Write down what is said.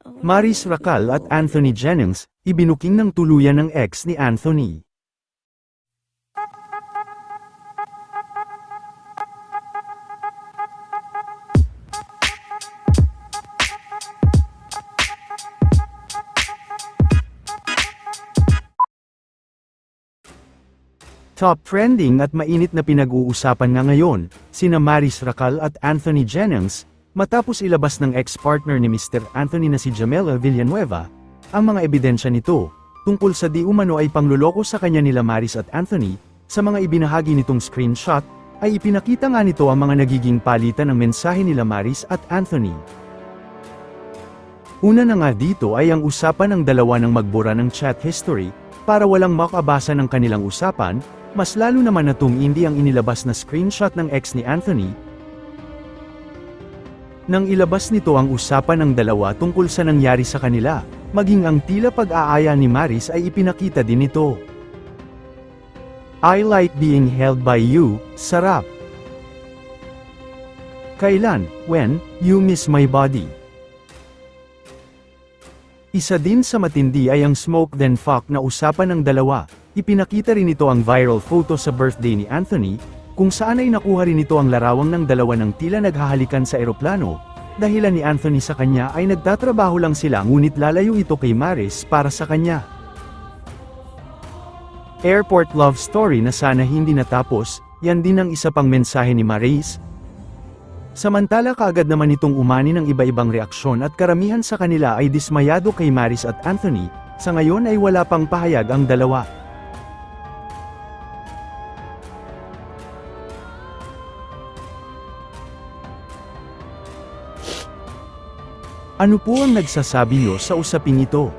Maris Racal at Anthony Jennings, ibinuking ng tuluyan ng ex ni Anthony. Top trending at mainit na pinag-uusapan nga ngayon, sina Maris Racal at Anthony Jennings, matapos ilabas ng ex-partner ni Mr. Anthony na si Jamela Villanueva, ang mga ebidensya nito, tungkol sa di umano ay pangluloko sa kanya nila Maris at Anthony, sa mga ibinahagi nitong screenshot, ay ipinakita nga nito ang mga nagiging palitan ng mensahe nila Maris at Anthony. Una na nga dito ay ang usapan ng dalawa ng magbura ng chat history, para walang makabasa ng kanilang usapan, mas lalo naman na tumindi ang inilabas na screenshot ng ex ni Anthony. Nang ilabas nito ang usapan ng dalawa tungkol sa nangyari sa kanila, maging ang tila pag-aaya ni Maris ay ipinakita din nito. I like being held by you, sarap. Kailan, when, you miss my body. Isa din sa matindi ay ang smoke then fuck na usapan ng dalawa. Ipinakita rin ito ang viral photo sa birthday ni Anthony, kung saan ay nakuha rin ito ang larawang ng dalawa ng tila naghahalikan sa eroplano, dahilan ni Anthony sa kanya ay nagtatrabaho lang sila ngunit lalayo ito kay Maris para sa kanya. Airport love story na sana hindi natapos, yan din ang isa pang mensahe ni Maris, Samantala kaagad naman itong umani ng iba-ibang reaksyon at karamihan sa kanila ay dismayado kay Maris at Anthony, sa ngayon ay wala pang pahayag ang dalawa. Ano po ang nagsasabi nyo sa usaping ito?